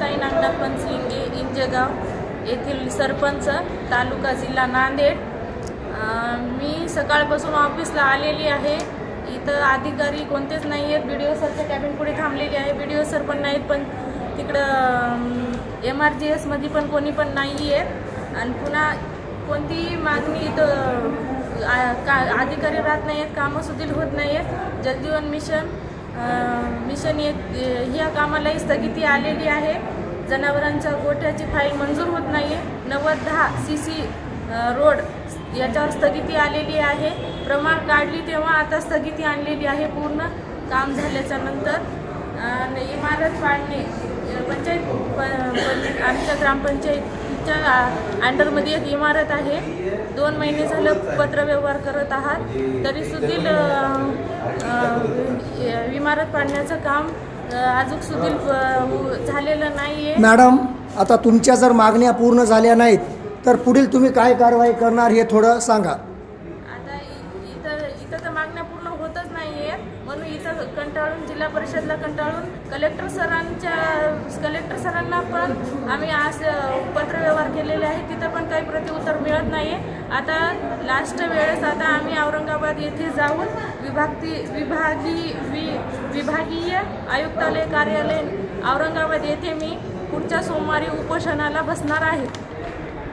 ताई नागनाथ पंचलिंगे इंजगाव येथील सरपंच तालुका जिल्हा नांदेड. मी सकाळपासून ऑफिसला आलेली आहे. इथं अधिकारी कोणतेच नाही आहेत. बी डी ओ सरच्या कॅबिन पुढे थांबलेली आहे. बी डी ओ सर पण नाहीत पण तिकडं एम आर जी एसमध्ये पण कोणी पण नाही आहेत. आणि पुन्हा कोणतीही मागणी इथं आ- का अधिकारी राहत नाही आहेत कामं सुधील होत नाही आहेत जलजीवन मिशन मिशन एक ह्या कामालाही स्थगिती आलेली आहे. जनावरांच्या गोठ्याची फाईल मंजूर होत नाही आहे नव्वद दहा सी सी रोड याच्यावर स्थगिती आलेली आहे. प्रमाण काढली तेव्हा आता स्थगिती आणलेली आहे पूर्ण. काम झाल्याच्यानंतर आणि इमारत पाडणे पंचायत प- आमच्या ग्रामपंचायतच्या अंडरमध्ये एक इमारत आहे. दोन महिने झालं पत्रव्यवहार करत आहात. तरी सुधील इमारत पाडण्याचं काम अजून सुधील झालेलं नाही आहे मॅडम आता तुमच्या जर मागण्या पूर्ण झाल्या नाहीत तर पुढील तुम्ही काय कारवाई करणार हे थोडं सांगा. आता इथं इथं तर मागण्या पूर्ण होतच नाहीये. म्हणून इथं कंटाळून जिल्हा परिषदला कंटाळून कलेक्टर सरांच्या कलेक्टर सरांना पण आम्ही आज पत्रव्यवहार केलेले आहे. तिथं पण काही प्रतिउत्तर मिळत नाही आता लास्ट वेळेस आता आम्ही औरंगाबाद येथे जाऊन विभागती विभागी वि विभागीय आयुक्तालय कार्यालय औरंगाबाद येथे मी पुढच्या सोमवारी उपोषणाला बसणार आहे.